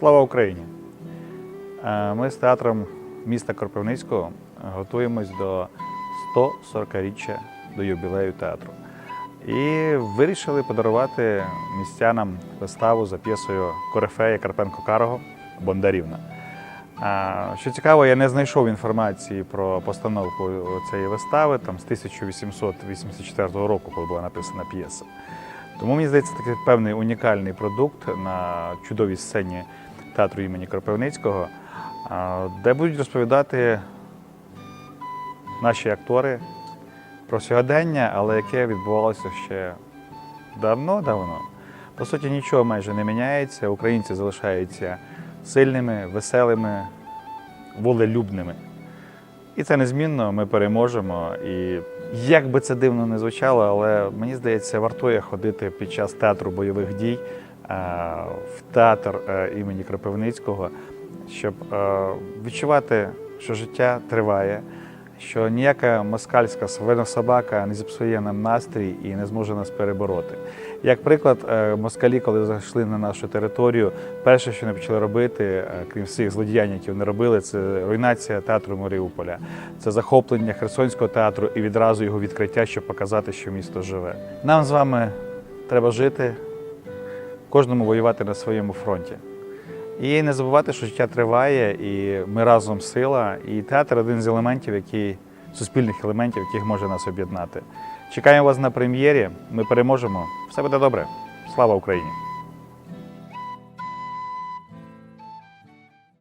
Україні! Е, Ми з театром міста Кропивницького готуємось до 140-річчя до юбілею театру. І вирішили подарувати містянам виставу за п'єсою Корифея Карпенко Карого Бондарівна. Що цікаво, я не знайшов інформації про постановку цієї вистави там, з 1884 року, коли була написана п'єса. Тому мені здається, такий певний унікальний продукт на чудовій сцені театру імені Кропивницького, де будуть розповідати наші актори про сьогодення, але яке відбувалося ще давно-давно. По суті, нічого майже не міняється. Українці залишаються сильними, веселими, волелюбними. І це незмінно, ми переможемо. І як би це дивно не звучало, але мені здається, вартує ходити під час театру бойових дій в театр е, імені Кропивницького, щоб е, відчувати, що життя триває, що ніяка москальська свинособака не зіпсує нам настрій і не зможе нас перебороти. Як приклад, е, москалі, коли зайшли на нашу територію, перше, що вони почали робити, е, крім всіх злодіянь, які вони робили, це руйнація театру Маріуполя, це захоплення Херсонського театру і відразу його відкриття, щоб показати, що місто живе. Нам з вами треба жити, кожному воювати на своєму фронті. І не забувати, що життя триває, і ми разом сила. І театр один з елементів, який суспільних елементів, яких може нас об'єднати. Чекаємо вас на прем'єрі. Ми переможемо. Все буде добре. Слава Україні!